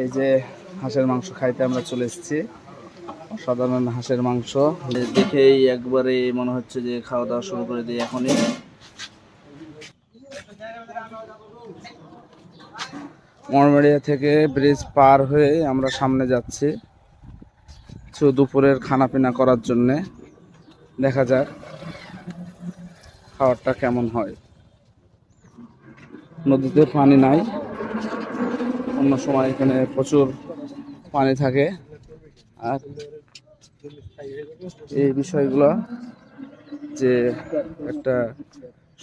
এই যে হাঁসের মাংস খাইতে আমরা চলে এসেছি। সাধারণ হাঁসের মাংস। দেখেই একবারে মনে হচ্ছে যে খাওয়া দাওয়া শুরু করে দিই এখনই। মরমেরিয়া থেকে ব্রিজ পার হয়ে আমরা সামনে যাচ্ছি। কিছু দুপুরের খানা পিনা করার জন্যে। দেখা যাক খাওয়ারটা কেমন হয়। নদীতে পানি নাই। অন্য সময় এখানে প্রচুর পানি থাকে। আর এই বিষয়গুলো যে একটা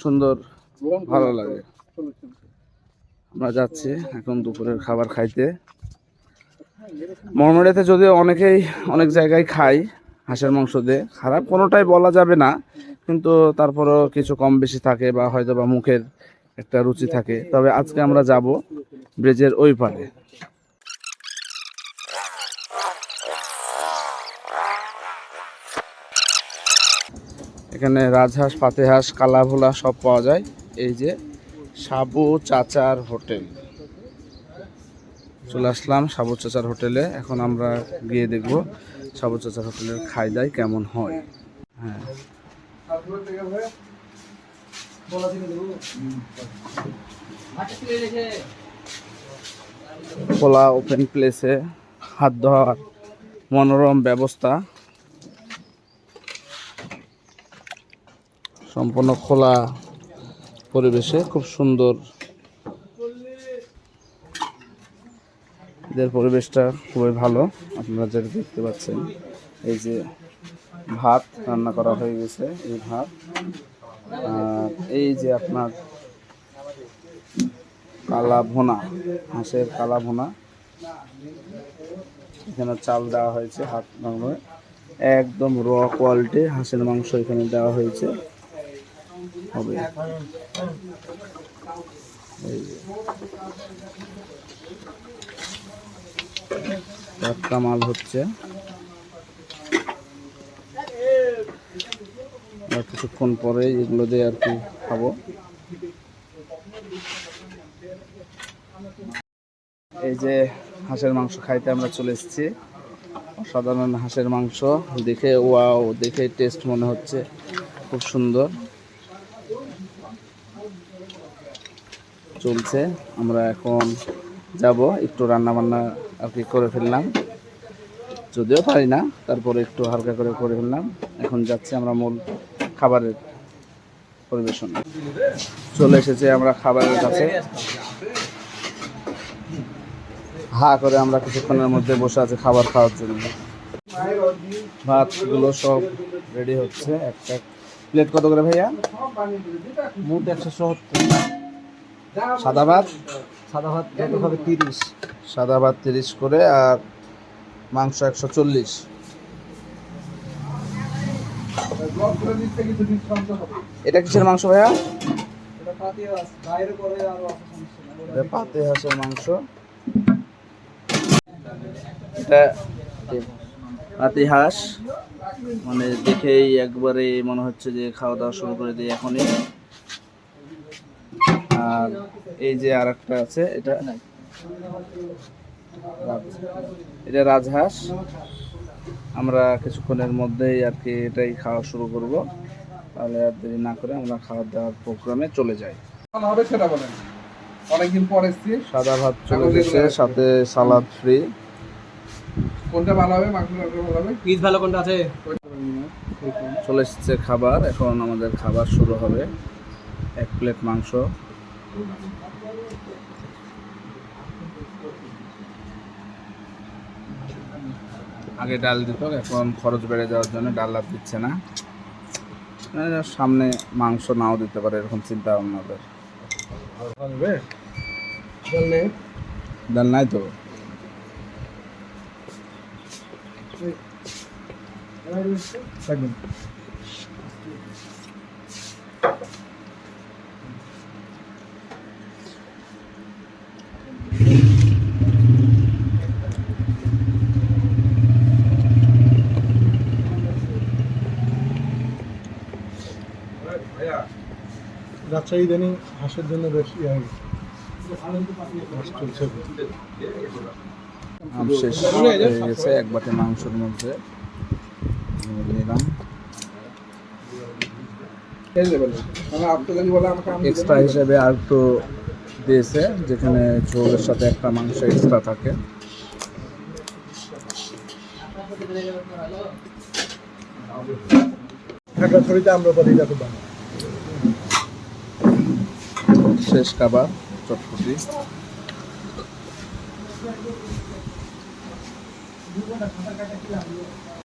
সুন্দর ভালো লাগে। আমরা যাচ্ছি এখন দুপুরের খাবার খাইতে। মরমরিয়াতে যদিও অনেকেই অনেক জায়গায় খাই হাঁসের মাংস দিয়ে, খারাপ কোনোটাই বলা যাবে না। কিন্তু তারপরেও কিছু কম বেশি থাকে বা হয়তো বা মুখের একটা রুচি থাকে। তবে আজকে আমরা যাব ব্রিজের ওই পারে। এখানে রাজহাঁস পাতেহাঁস কালা ভোলা সব পাওয়া যায়। এই যে সাবু চাচার হোটেল। চলে আসলাম সাবু চাচার হোটেলে। এখন আমরা গিয়ে দেখব সাবু চাচার হোটেলের খাই দাই কেমন হয়। হ্যাঁ। খোলা ওপেন প্লেসে হাত ধোয়ার মনোরম ব্যবস্থা। সম্পূর্ণ খোলা পরিবেশে খুব সুন্দর। এদের পরিবেশটা খুবই ভালো আপনারা যেটা দেখতে পাচ্ছেন। এই যে ভাত রান্না করা হয়ে গেছে এই ভাত। আর এই যে আপনার কালা ভোনা হাঁসের কালা ভোনা এখানে চাল দেওয়া হয়েছে হাত ভাঙে একদম র কোয়ালিটি হাঁসের মাংস এখানে দেওয়া হয়েছে। হবে। মাল হচ্ছে। আর কিছুক্ষণ পরে এগুলো দিয়ে আর কি খাব। এই যে হাঁসের মাংস খাইতে আমরা চলে এসেছি। অসাধারণ হাঁসের মাংস। দেখে ওয়াও, দেখে টেস্ট মনে হচ্ছে খুব সুন্দর। চলছে, আমরা এখন যাব। একটু রান্না বান্না আর কি করে ফেললাম। যদিও পারি না, তারপরে একটু হালকা করে করে ফেললাম। এখন যাচ্ছি আমরা মূল খাবারের পরিবেশন। চলে এসেছে আমরা খাবারের কাছে। হা করে আমরা কিছুক্ষণের মধ্যে বসে আছি খাবার খাওয়ার জন্য। ভাতগুলো সব রেডি হচ্ছে। একটা প্লেট কত করে ভাইয়া? মোট একশো সত্তর। সাদা ভাত? সাদা ভাত যত হবে তিরিশ। সাদা ভাত তিরিশ করে আর মাংস একশো চল্লিশ। এটা কিসের মাংস ভাইয়া? পাতে হাঁসের মাংস। এটা পাতি হাঁস। মানে দেখেই একবারে মনে হচ্ছে যে খাওয়া দাওয়া শুরু করে দিই এখনই। আর এই যে আর একটা আছে এটা এটা রাজহাঁস। আমরা কিছুক্ষণের মধ্যেই আর কি এটাই খাওয়া শুরু করব। তাহলে আর দেরি না করে আমরা খাওয়া দাওয়ার প্রোগ্রামে চলে যাই। হবে সেটা বলেন। অনেকদিন পর এসছি। সাদা ভাত চলে গেছে সাথে সালাদ ফ্রি কোনটা ভালো হবে? মাংস ভালো হবে? পিস ভালো কোনটা আছে? চলে এসেছে খাবার এখন আমাদের খাবার শুরু হবে। এক প্লেট মাংস। আগে ডাল দিত এখন খরচ বেড়ে যাওয়ার জন্য ডাল আর দিচ্ছে না সামনে মাংস নাও দিতে পারে এরকম চিন্তা ভাবনা ওদের ডাল নাই তো রাজশাহী ইদানিং হাঁসের জন্য বেশ ইয়ে হয়ে গেছে। হাঁস চলছে। শেষ। হয়ে গেছে এক বাটি মাংসের মধ্যে। নিলাম। নেবেন মানে। এক্সট্রা হিসেবে আর একটু দিয়েছে যেখানে ঝোলের সাথে একটা মাংস এক্সট্রা থাকে। খাগড়াছড়িতে আমরা বলি যাকে বলে শেষ খাবার চটপটি।